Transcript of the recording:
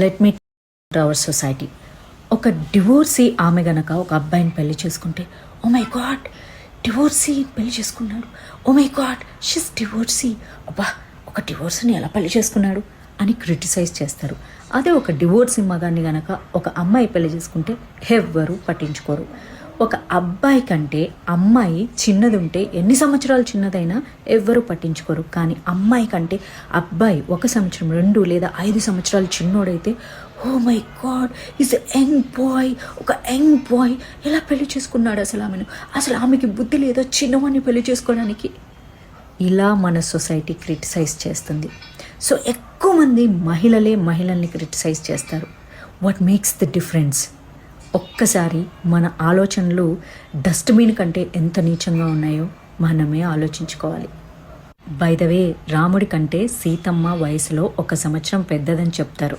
Let me our society ఒక divorcee ఆమె గనక ఒక అబ్బాయిని పెళ్ళి చేసుకుంటే ఓ మై గాడ్ డివోర్సీ పెళ్ళి చేసుకున్నాడు. Oh my God she's divorcee అబ్బా ఒక డివోర్స్ని ఎలా పెళ్ళి చేసుకున్నాడు అని క్రిటిసైజ్ చేస్తారు. అదే ఒక డివోర్సీ మగాన్ని గనక ఒక అమ్మాయి పెళ్ళి చేసుకుంటే ఎవ్వరూ పట్టించుకోరు. ఒక అబ్బాయి కంటే అమ్మాయి చిన్నది ఉంటే ఎన్ని సంవత్సరాలు చిన్నదైనా ఎవ్వరు పట్టించుకోరు. కానీ అమ్మాయి కంటే అబ్బాయి ఒక సంవత్సరం రెండు లేదా ఐదు సంవత్సరాలు చిన్నోడైతే ఓ my god is young boy ఒక యంగ్ బాయ్ ఎలా పెళ్ళి చేసుకున్నాడు అసలు ఆమెను? అసలు ఆమెకి బుద్ధి లేదో చిన్నవాడిని పెళ్ళి చేసుకోవడానికి? ఇలా మన సొసైటీ క్రిటిసైజ్ చేస్తుంది. సో ఎక్కువ మంది మహిళలే మహిళల్ని క్రిటిసైజ్ చేస్తారు. వాట్ మేక్స్ ద డిఫరెన్స్ ఒక్కసారి మన ఆలోచనలు డస్ట్బిన్ కంటే ఎంత నీచంగా ఉన్నాయో మనమే ఆలోచించుకోవాలి. బై ద వే రాముడి కంటే సీతమ్మ వయసులో ఒక సంవత్సరం పెద్దదని చెప్తారు.